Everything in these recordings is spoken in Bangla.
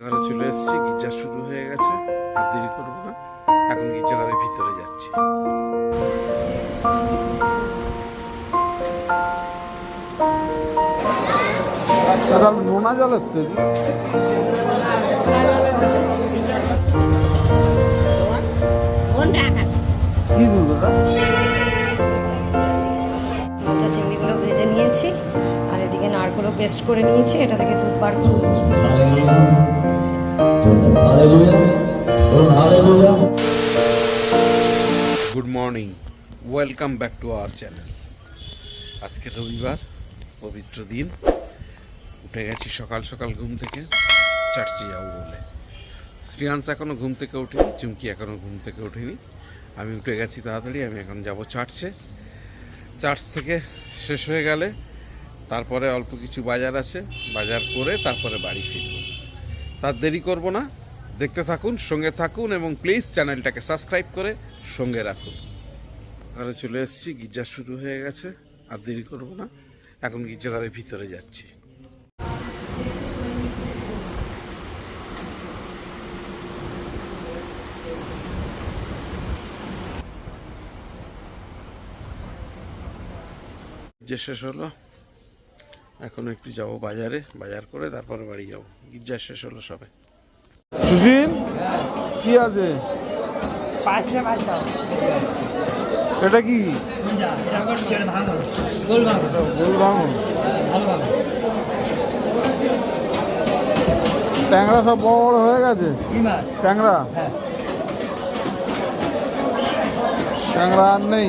ঘরে চলে এসেছি গির্জা শুরু হয়ে গেছে। আর দেরি করব না এখন গির্জা ঘরের ভিতরে যাচ্ছি। দাদা নোনা জলের তৈরি কি দুধ দাদা? চিংড়িগুলো ভেজে নিয়েছি। নারকোলও পেস্ট করে নিয়েছি এটা থেকে দুধ বার good morning welcome back to our channel আজকে রবিবার পবিত্র দিন। উঠে গেছি সকাল সকাল ঘুম থেকে চার্চে যাব বলে। শ্রিয়াংশ এখনও ঘুম থেকে ওঠেনি চুমকি এখনও ঘুম থেকে ওঠেনি। আমি উঠে গেছি তাড়াতাড়ি আমি এখন যাব চার্চে। চার্চ থেকে শেষ হয়ে গেলে তারপরে অল্প কিছু বাজার আছে, বাজার করে তারপরে বাড়ি ফিরব। তার দেরি করব না। দেখতে থাকুন, সঙ্গে থাকুন এবং প্লিজ চ্যানেলটাকে সাবস্ক্রাইব করে সঙ্গে রাখুন। ঘরে চলে এসেছি, গির্জা শুরু হয়ে গেছে, আর দেরি করব না। এখন গির্জা ঘরের ভিতরে যাচ্ছি। যে শেষ হলো। এখন একটু যাব বাজারে বাজার করে তারপরে বাড়ি যাব। গির্জা শেষ হলো সবে। সুশীল কি আছে? এটা কি? ট্যাংরা সব বড় বড় হয়ে গেছে? ট্যাংরা? হ্যাঁ ট্যাংরা আর নেই।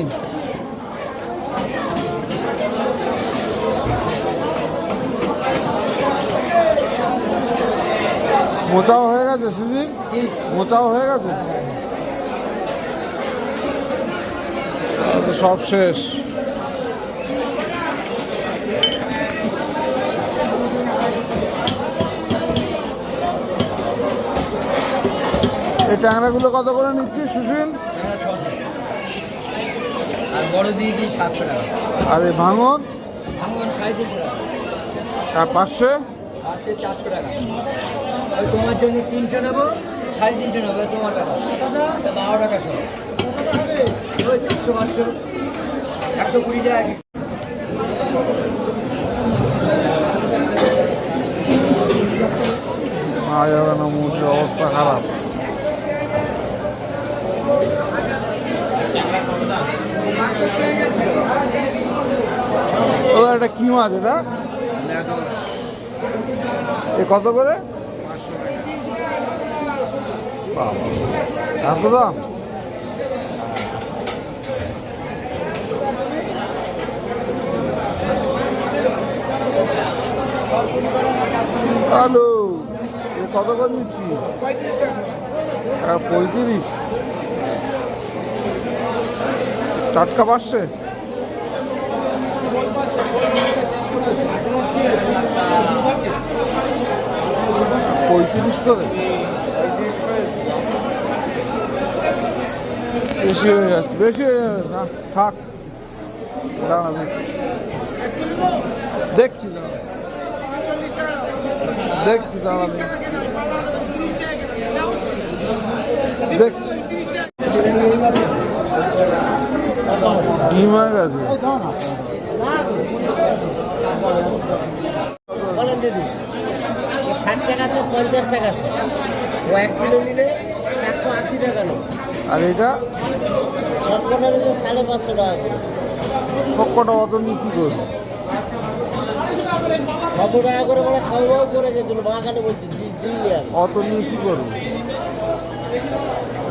মোচাও হয়ে গেছে সুশীল মোচাও হয়ে গেছে? সব শেষ। এই ট্যাংরাগুলো কত করে নিচ্ছি সুশীল? আর এই ভাঙন? আর পাঁচশো? টাকা। তোমার জন্য তিনশো নেব সাড়ে তিনশো নেব তোমার টাকা। বারো টাকা সব। ওই চারশো পাঁচশো একশো কুড়ি টাকা অবস্থা খারাপ। ও এটা কি মাছ এটা? এ কত করে? এত দাম হ্যালো এ কত করে দিচ্ছি হ্যাঁ পঁয়ত্রিশ। টাটকা পাচ্ছে পঁয়ত্রিশ করে? বেশি হয়ে যাচ্ছে, বেশি হয়ে যাবে না, থাক দেখছি দেখছি দাঁড়া দেখছি। ডিম হয়ে দিদি ষাট টাকা পঞ্চাশ টাকা ও এক কিলো নিলে চারশো আশি টাকা নেই আর এটা সাড়ে পাঁচশো টাকা করে সবকটা অত নিয়ে কী করব? ছশো টাকা করে মানে খাওয়াও করে গেছিল বাঁকানে বলছি দিইনি আমি অত নিয়ে কী করব?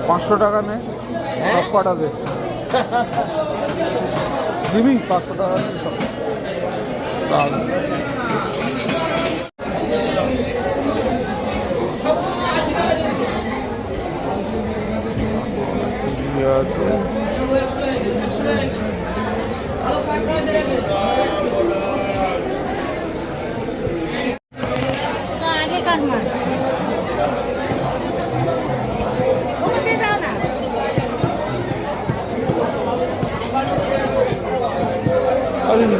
পাঁচশো টাকা নে? সব কটা দে। দিবি? পাঁচশো টাকা সব আছে।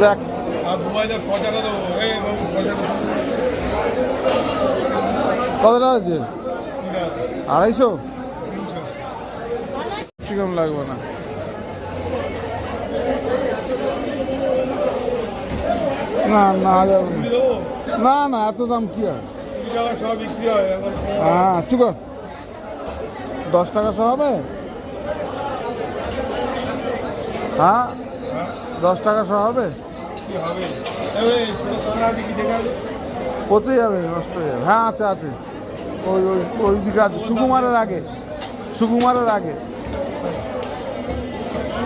দেখ। কত টাকা আছে? আড়াইশো? চিকন লাগবে না। না না, যাবে না। না এত দাম কি হ্যাঁ চুক দশ টাকা সহ হবে? হ্যাঁ দশ টাকা সহ হবে? পচে যাবে, নষ্ট হয়ে যাবে। হ্যাঁ আছে আছে। ওই ওই ওই দিকে আছে। সুকুমারের আগে। সুকুমারের আগে।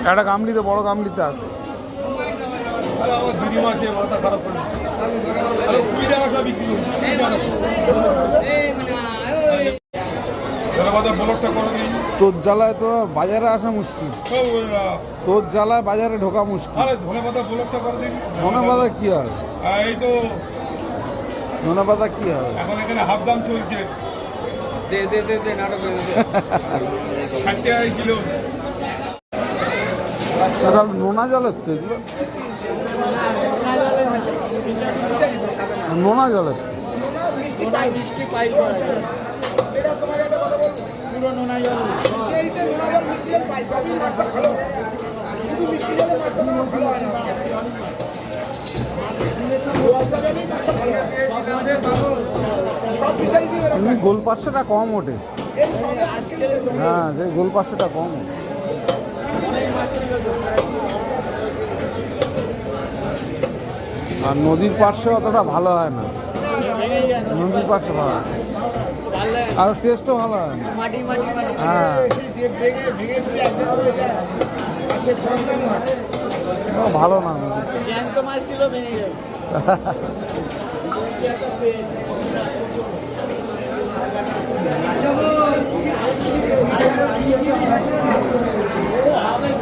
একটা গামলিতে বড় গামলিতে আছে। তোর জ্বালায় তো বাজারে আসা মুশকিল। তোর জ্বালায় বাজারে ঢোকা মুশকিল। আরে ধনে পাতা ব্লকটা করে দিই ধনে পাতা কি হবে এই তো ধনে পাতা কি হবে এখন এখানে হাফ দাম চলছে দে দে দে দে নাটক দে দে। ষাট টাকা কিলো। সকাল নোনা জলের তো এগুলো? নোনা জলের গোল পাঁচশোটা কম ওঠে। হ্যাঁ যে গোল পাঁচশোটা কম। ওঠে। আর নদীর পার্শ্বে অতটা ভালো হয় না। নদীর পার্শ্বে ভালো। আর টেস্টও ভালো হয় না। হ্যাঁ। ভালো না নদীর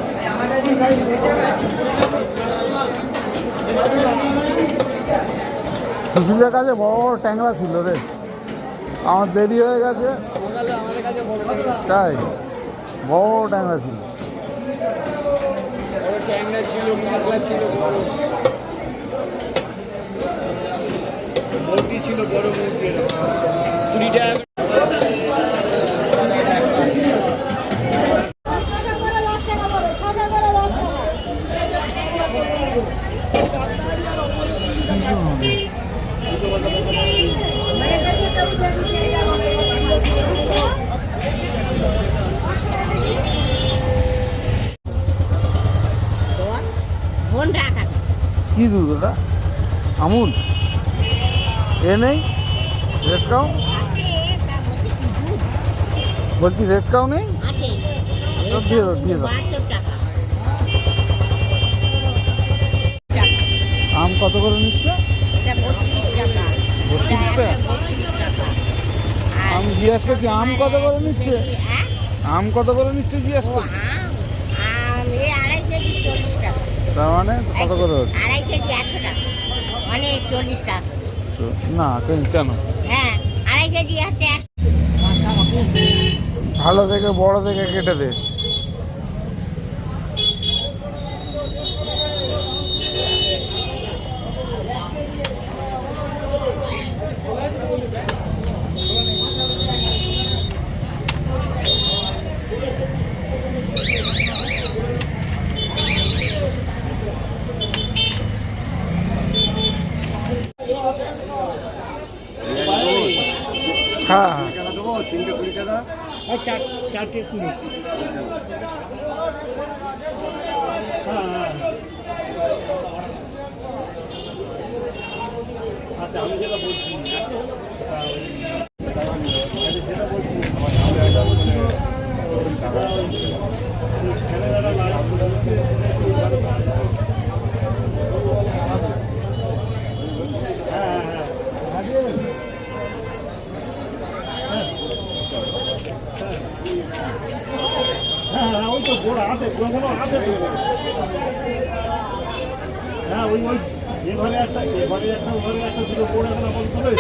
সুশীলের কাছে বড় বড় ট্যাংরা ছিল রে। আমার দেরি হয়ে গেছে। তাই, বড় বড় ট্যাংরা ছিল। ছিল ছিল বড় ছিল। বড় কুড়ি টাকা কি দুধ ওটা আমুল। এ নেই রেড কাউ বলছি রেড কাউ নেই? দিয়ে দাও দিয়ে দাও। আম কত করে নিচ্ছে? বত্রিশ টাকা। আমি জিজ্ঞাসা করছি আম কত করে নিচ্ছে? হ্যাঁ? আম কত করে নিচ্ছে জিজ্ঞাসা ও করছি? তার মানে কত করে হচ্ছে? কেজি একশো টাকা। মানে চল্লিশ টাকা। না কেন- হ্যাঁ আড়াই কেজি আছে ভালো থেকে বড় থেকে কেটে দে হ্যাঁ হ্যাঁ চার চারটে কুড়ি হ্যাঁ ওই তো গোড়া আছে গোড়াগুলো আছে তো হ্যাঁ ওই ওই যে ঘরে একটা এ ঘরে একটা ও ঘরে একটা দুটো গোড়া গোড়া বল করে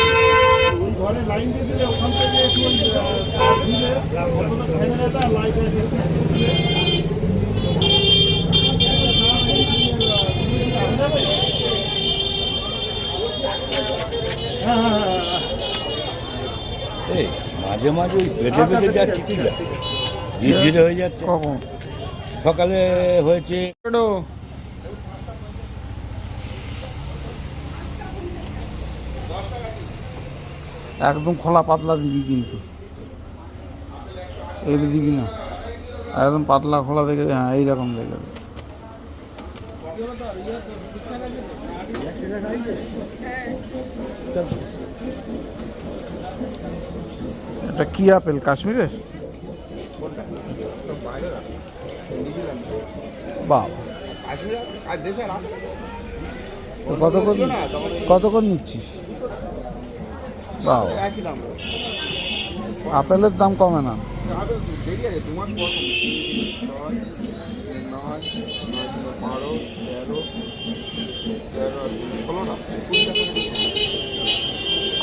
ওই ঘরে লাইন দিয়ে দিলে ওখান থেকে একটু ওই আহ, তার দিলে আর কতটা ক্যামেরাটা লাইট হ্যাঁ হ্যাঁ হ্যাঁ মাঝে মাঝে ওই বেঁধে বেঁধে যাচ্ছে কি ধীরে ধীরে হয়ে যাচ্ছে। কখন? সকালে হয়েছে। একদম খোলা পাতলা দিবি কিন্তু। এই দিবি না। একদম পাতলা খোলা দেখে হ্যাঁ এইরকম দেখে দে। এটা কি আপেল? কাশ্মীরের? বাবা তো কত করে কত করে নিচ্ছিস? বাবা আপেলের দাম কমে না।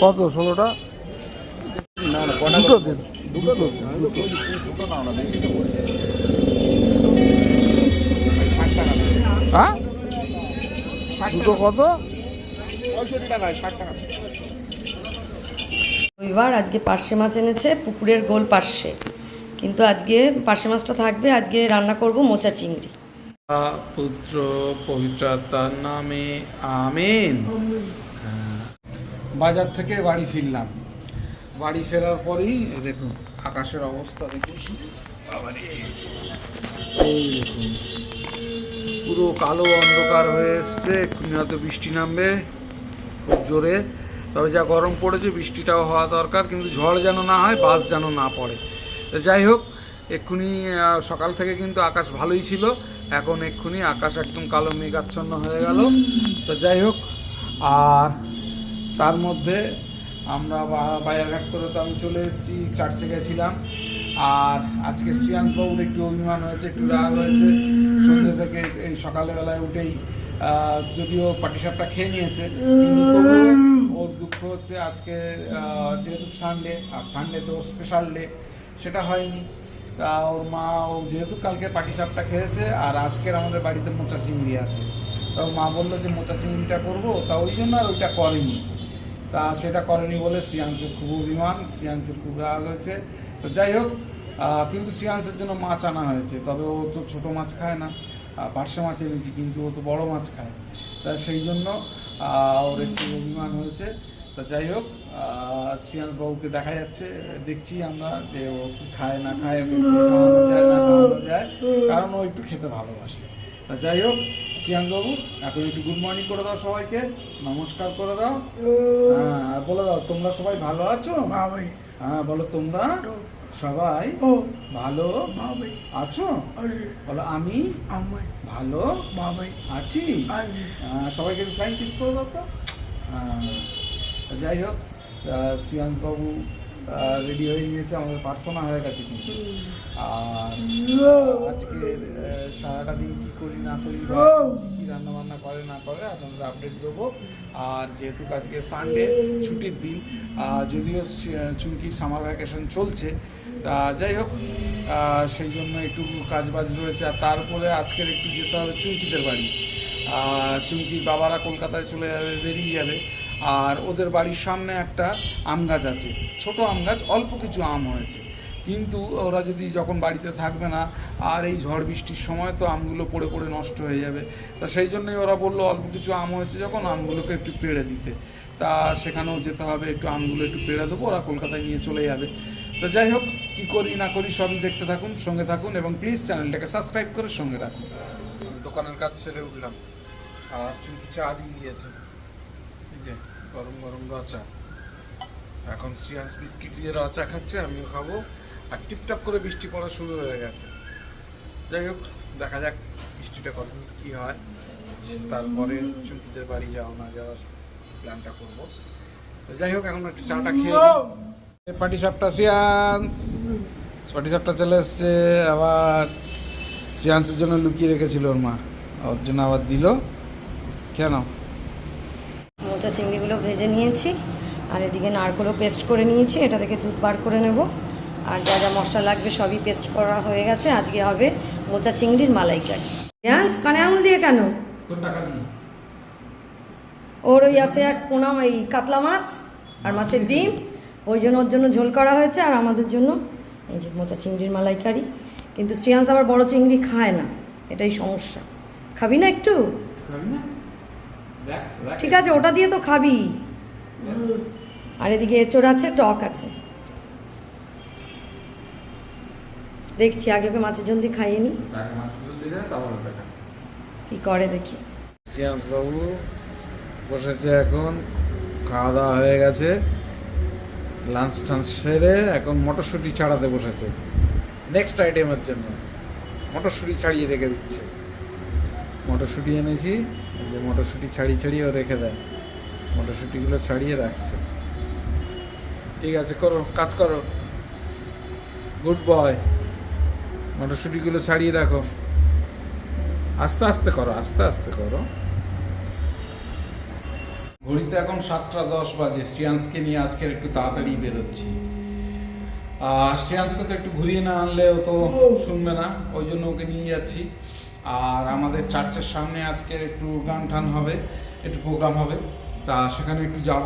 কত? ষোলোটা? দুটো দিন দুটো হ্যাঁ? দুটো কত? রবিবার আজকে পার্শে মাছ এনেছে পুকুরের গোল পার্শে। কিন্তু আজকে পার্শে মাছটা থাকবে আজকে রান্না করব মোচা চিংড়ি। পুত্র পবিত্রতার নামে আমেন। বাজার থেকে বাড়ি ফিরলাম। বাড়ি ফেরার পরেই দেখুন, আকাশের অবস্থা দেখুন। এই পুরো কালো অন্ধকার হয়ে এসছে, এক্ষুনি হয়তো বৃষ্টি নামবে, খুব জোরে। তবে যা গরম পড়েছে, বৃষ্টিটাও হওয়া দরকার, কিন্তু ঝড় যেন না হয় বাস যেন না পড়ে। তো যাই হোক, এক্ষুনি সকাল থেকে কিন্তু আকাশ ভালোই ছিল। এখন এক্ষুনি আকাশ একদম কালো মেঘাচ্ছন্ন হয়ে গেল। তো যাই হোক, আর তার মধ্যে আমরা বাজারঘাট করে তো আমি চলে এসেছি, চার্চে গেছিলাম। আর আজকে শ্রিয়াংশবাবুর একটু অভিমান হয়েছে, একটু রাগ হয়েছে। সন্ধ্যে থেকে এই সকালবেলায় উঠেই যদিও পাটিসাপটা খেয়ে নিয়েছে ওর দুঃখ হচ্ছে আজকে যেহেতু সানডে আর সানডে তো স্পেশাল ডে সেটা হয়নি। তা ওর মা, ও যেহেতু কালকে পাটিসাপটা খেয়েছে, আর আজকের আমাদের বাড়িতে মোচা চিংড়ি আছে। তা মা বলল যে, মোচা চিংড়িটা করব? তা ওই জন্য আর ওইটা করেনি। তা সেটা করেনি বলে শ্রিয়াংশের খুব অভিমান শ্রিয়াংশের খুব রাগ হয়েছে। তো যাই হোক কিন্তু শ্রিয়াংশের জন্য মাছ আনা হয়েছে তবে ও তো ছোটো মাছ খায় না। আহ, পার্শে মাছ এনেছি কিন্তু ও তো বড় মাছ খায়। তা সেই জন্য ওর একটু অভিমান হয়েছে। তা যাই হোক শ্রিয়াংশ বাবুকে দেখা যাচ্ছে দেখছি আমরা যে ও কি খায় না খায় যায়। কারণ ও একটু খেতে ভালোবাসে। তা যাই হোক শ্রিয়াংশ বাবু এখন একটু গুড মর্নিং করে দাও সবাইকে নমস্কার করে দাও। হ্যাঁ বলে দাও তোমরা সবাই ভালো আছো? হ্যাঁ বলো তোমরা সবাই ভালো আছো? বলো আমি ভালো আছি? হ্যাঁ, সবাইকে ফ্লাইং কিস করে দাও তো। হ্যাঁ, যাই হোক শ্রিয়াংশ বাবু রেডি হয়ে নিয়েছে আমাদের প্রার্থনা হয়ে গেছে কিন্তু। আর আজকে আহ, সারাটা দিন কি করি না করি কি রান্না বান্না করে না করে আপনাদের আপডেট দেবো। আর যেহেতু আজকে সানডে ছুটির দিন যদিও চুমকির সামার ভ্যাকেশন চলছে তা যাই হোক সেই জন্য একটু কাজ বাজ রয়েছে। আর তারপরে আজকের একটু যেতে হবে চুমকিদের বাড়ি। আর চুমকির বাবারা কলকাতায় চলে যাবে বেরিয়ে যাবে। আর ওদের বাড়ির সামনে একটা আম গাছ আছে। ছোট আম গাছ অল্প কিছু আম হয়েছে। কিন্তু ওরা যদি যখন বাড়িতে থাকবে না, আর এই ঝড় বৃষ্টির সময় তো আমগুলো পড়ে পড়ে নষ্ট হয়ে যাবে। তা সেই জন্যই ওরা বলল অল্প কিছু আম হয়েছে যখন, আমগুলোকে একটু পেড়ে দিতে। তা সেখানেও যেতে হবে, একটু আমগুলো একটু পেড়ে দেবো, ওরা কলকাতায় নিয়ে চলে যাবে। তো যাই হোক, কী করি না করি সবই দেখতে থাকুন, সঙ্গে থাকুন এবং প্লিজ চ্যানেলটাকে সাবস্ক্রাইব করে সঙ্গে রাখুন। দোকানের কাজ ছেড়ে উঠলাম। আর চুমকি চা দিয়ে দিয়েছে? যে, গরম গরম রচা এখন শ্রিয়াংশ বিস্কিট দিয়ে রচা খাচ্ছে, আমিও খাব। আর টিপটাপ করে বৃষ্টি পড়া শুরু হয়ে গেছে। যাই হোক দেখা যাক বৃষ্টিটা কত কি হয়। তারপরে চুমকিদের বাড়ি যাওয়া না যাওয়ার প্ল্যানটা করব। যাই হোক এখন একটু চাটা খেয়ে পাটি সাপটা শ্রিয়াংশ পাটি সাপটা চলে এসছে। আবার শ্রিয়াংশের জন্য লুকিয়ে রেখেছিল ওর মা। ওর জন্য আবার দিল। কেন মোচা চিংড়িগুলো ভেজে নিয়েছি। আর এদিকে নারকোলও পেস্ট করে নিয়েছি। এটা থেকে দুধ বার করে নেব। আর যা যা মশলা লাগবে সবই পেস্ট করা হয়ে গেছে। আজকে হবে মোচা চিংড়ির মালাইকারি। ডান্স কানে আঙুল দিয়ে কেন? তোর টাকা নেই। ওর ওই আছে এক পোনা এই কাতলা মাছ আর মাছের ডিম। ওই জন্য ওর জন্য ঝোল করা হয়েছে আর আমাদের জন্য এই যে মোচা চিংড়ির মালাইকারি। কিন্তু শ্রেয়াংস আবার বড় চিংড়ি খায় না। এটাই সমস্যা। খাবি না একটু? ঠিক আছে ওটা দিয়ে তো খাবি। আর এদিকে এঁচড় আছে টক আছে। দেখছি আগে ওকে মাছের ঝোল দিয়ে খাইয়ে নি। কি করে দেখি। বাবু বসেছে এখন খাওয়া দাওয়া হয়ে গেছে। লাঞ্চ টাঞ্চ সেরে এখন মটরশুঁটি ছাড়াতে বসেছে। নেক্সট আইটেমের জন্য। মটরশুঁটি ছাড়িয়ে রেখে দিচ্ছে। মটরশুঁটি এনেছি এই যে মটরশুঁটি ছাড়িয়ে ছাড়িয়েও রেখে দেয়। মটরশুঁটিগুলো ছাড়িয়ে রাখছে। ঠিক আছে করো কাজ করো। গুড বয় মটরশুঁটিগুলো ছাড়িয়ে রাখো। আস্তে আস্তে করো, আস্তে আস্তে করো। ঘড়িতে এখন সাতটা দশ বাজে। শ্রিয়াংশকে নিয়ে আজকের একটু তাড়াতাড়ি বেরোচ্ছি। আর শ্রিয়াংশকে তো একটু ঘুরিয়ে না আনলেও তো শুনবে না, ওই জন্য ওকে নিয়ে যাচ্ছি। আর আমাদের চার্চের সামনে আজকের একটু গান টান হবে, একটু প্রোগ্রাম হবে। তা সেখানে একটু যাব।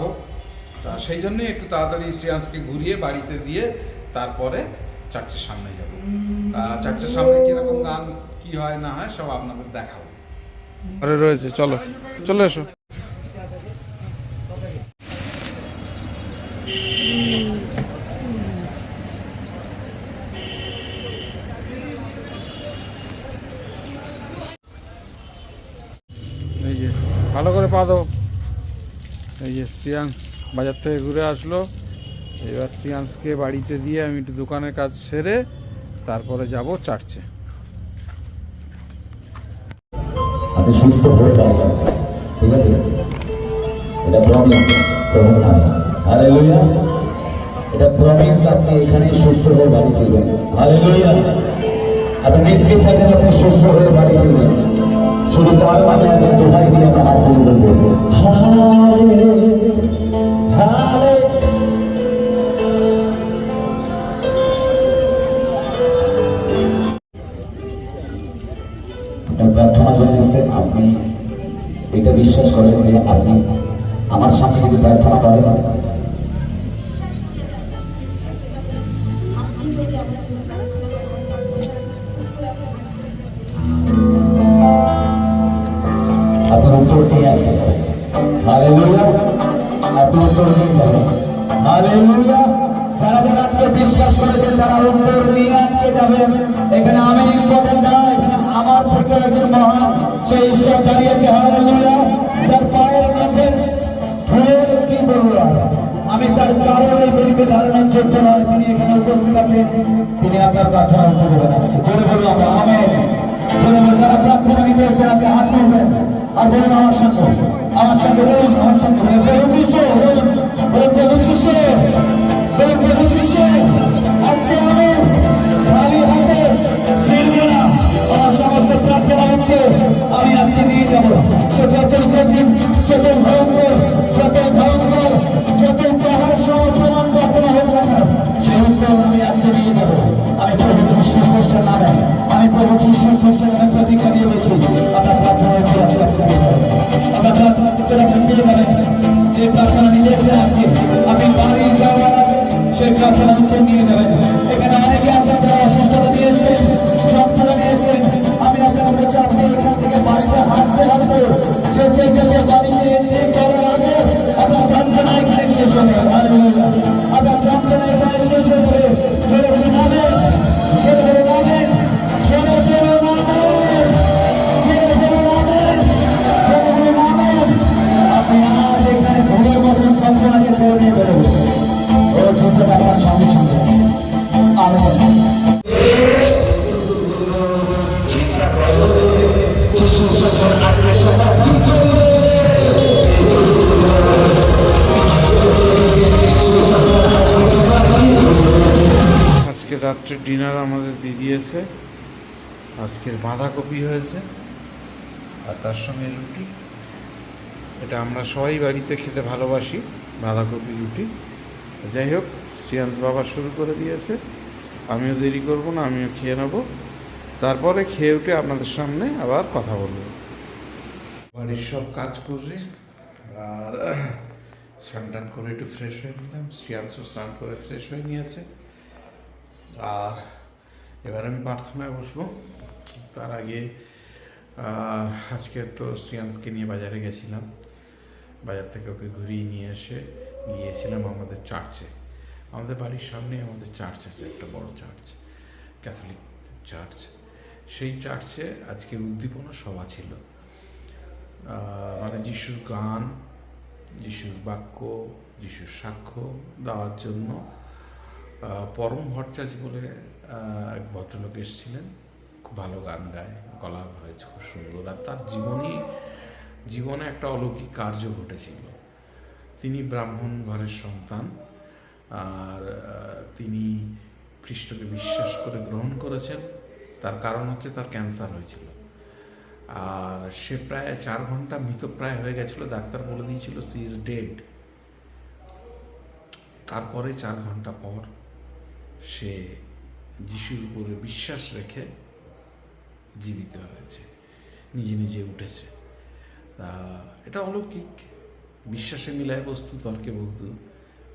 তা সেই জন্যে একটু তাড়াতাড়ি শ্রিয়াংশকে ঘুরিয়ে বাড়িতে দিয়ে তারপরে চার্চের সামনে যাব। তা চার্চের সামনে কীরকম গান, কি হয়, না হয়, সব আপনাদের দেখাবো। আরে রয়েছে, চলো, চলে এসো। এই যে, ভালো করে পা দাও। এই যে শ্রিয়াংশ বাজার থেকে ঘুরে আসলো। এবার শ্রিয়াংশকে বাড়িতে দিয়ে আমি একটু দোকানের কাজ সেরে তারপরে যাব চার্চে। আপনি সুস্থ হয়ে ঠিক আছে? এটা প্রমিস প্রভুর নামে। হালেলুয়া এটা প্রমিস আপনি এখানে সুস্থ হয়ে বাড়ি ফিরবেন। হালেলুয়া আপনি নিশ্চিত থাকেন আপনি সুস্থ হয়ে বাড়ি ফিরবেন। শুধু তার নামে আপনি দোহাই দিয়ে আমরা হাত তুলে ধরবো হালে বিশ্বাস করেন যে আপনি আমার সামনে যদি প্রার্থনা করেন আমি তার কারোর এই ধারণার যোগ্য নয়, তিনি এখানে উপস্থিত আছেন। তিনি আপনার প্রার্থনা উত্তর দেবেন আজকে। জোরে বলব আমরা, আমেন। জোরে যারা প্রার্থনা নিতে এসেছেন আছে হাত তুলবেন। আর বলুন, আমার সঙ্গে আমার সঙ্গে বলুন আমার সঙ্গে বলুন, প্রভু বলুন বলুন, প্রভু বলুন, প্রভু আজকে আমি খালি হাতে না। আমার সমস্ত প্রার্থনা উত্তর আমি আজকে নিয়ে যাব। সে যত যত প্রভু যিশু খ্রিস্টের নামে প্রতিজ্ঞা দিয়ে আপনার প্রার্থনা করে পেয়ে প্রার্থনা রাত্রে ডিনার আমাদের দিয়ে দিয়েছে আজকের বাঁধাকপি হয়েছে আর তার সঙ্গে রুটি। এটা আমরা সবাই বাড়িতে খেতে ভালোবাসি, বাঁধাকপি, রুটি। যাই হোক, শ্রিয়াংশ বাবা শুরু করে দিয়েছে। আমিও দেরি করব না, আমিও খেয়ে নেব। তারপরে খেয়ে উঠে আপনাদের সামনে আবার কথা বলব। বাড়ির সব কাজ করে আর স্নান টান করে একটু ফ্রেশ হয়ে নিলাম। শ্রিয়াংশু স্নান করে ফ্রেশ হয়ে নিয়েছে। আর এবার আমি প্রার্থনায় বসবো। তার আগে আজকে তো শ্রিয়াংশকে নিয়ে বাজারে গেছিলাম। বাজার থেকে ওকে ঘুরিয়ে নিয়ে এসে গিয়েছিলাম আমাদের চার্চে। আমাদের বাড়ির সামনে আমাদের চার্চ আছে, একটা বড় চার্চ, ক্যাথলিক চার্চ। সেই চার্চে আজকে উদ্দীপনা সভা ছিল। মানে যিশুর গান, যিশুর বাক্য, যিশুর সাক্ষ্য দেওয়ার জন্য পরম ভট্টাচার্য বলে এক ভদ্রলোক এসেছিলেন। খুব ভালো গান গায়, গলা ভয়েস খুব সুন্দর। আর তার জীবনী, জীবনে একটা অলৌকিক কার্য ঘটেছিল। তিনি ব্রাহ্মণ ঘরের সন্তান, আর তিনি খ্রিস্টকে বিশ্বাস করে গ্রহণ করেছেন। তার কারণ হচ্ছে তার ক্যান্সার হয়েছিল। আর সে প্রায় চার ঘণ্টা মৃতপ্রায় হয়ে গেছিল। ডাক্তার বলে দিয়েছিল সি ইজ ডেড তারপরে চার ঘণ্টা পর সে যিশুর উপরে বিশ্বাস রেখে জীবিত হয়েছে, নিজে নিজে উঠেছে। তা এটা অলৌকিক। বিশ্বাসে মিলায় বস্তু তর্কে বহুদু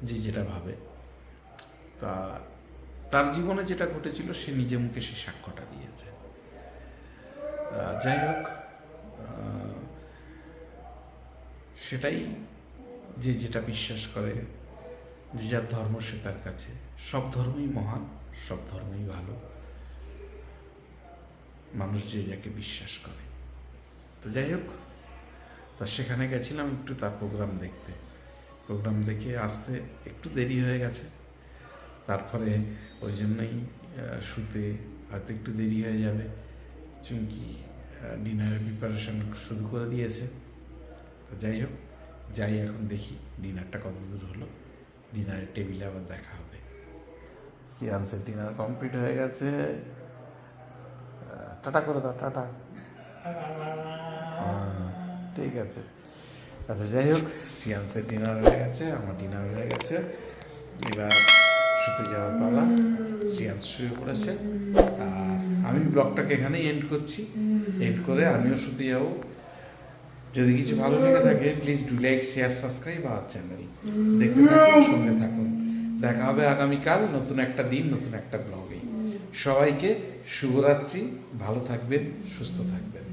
যে যেটা ভাবে। তা তার জীবনে যেটা ঘটেছিল, সে নিজে মুখে সে সাক্ষ্যটা দিয়েছে। যাই হোক সেটাই যে যেটা বিশ্বাস করে, যে যার ধর্ম সে তার কাছে সব ধর্মই মহান, সব ধর্মই ভালো। মানুষ যে যাকে বিশ্বাস করে। তো যাই হোক, তা সেখানে গেছিলাম একটু, তার প্রোগ্রাম দেখতে। প্রোগ্রাম দেখে আসতে একটু দেরি হয়ে গেছে। তারপরে ওই জন্যই শুতে হয়তো একটু দেরি হয়ে যাবে। চুমকি ডিনারের প্রিপারেশন শুরু করে দিয়েছে। তো যাই হোক, যাই এখন দেখি ডিনারটা কত দূর হলো। ডিনারের টেবিলে আবার দেখা হবে। সিয়ান্সের ডিনার কমপ্লিট হয়ে গেছে। টাটা করে দাও টাটা। ঠিক আছে। আচ্ছা যাই হোক সিয়ান্সের ডিনার হয়ে গেছে আমার ডিনার হয়ে গেছে। এবার শুতে যাওয়ার পালা সিয়ান্স শুয়ে পড়েছে। আর আমি ব্লগটাকে এখানেই এন্ড করছি। এন্ড করে আমিও শুতে যাব। যদি কিছু ভালো লেগে থাকে please do like share subscribe our channel দেখতে থাকুন সঙ্গে থাকুন। দেখা হবে আগামীকাল, নতুন একটা দিন, নতুন একটা ব্লগে। সবাইকে শুভরাত্রি, ভালো থাকবেন, সুস্থ থাকবেন।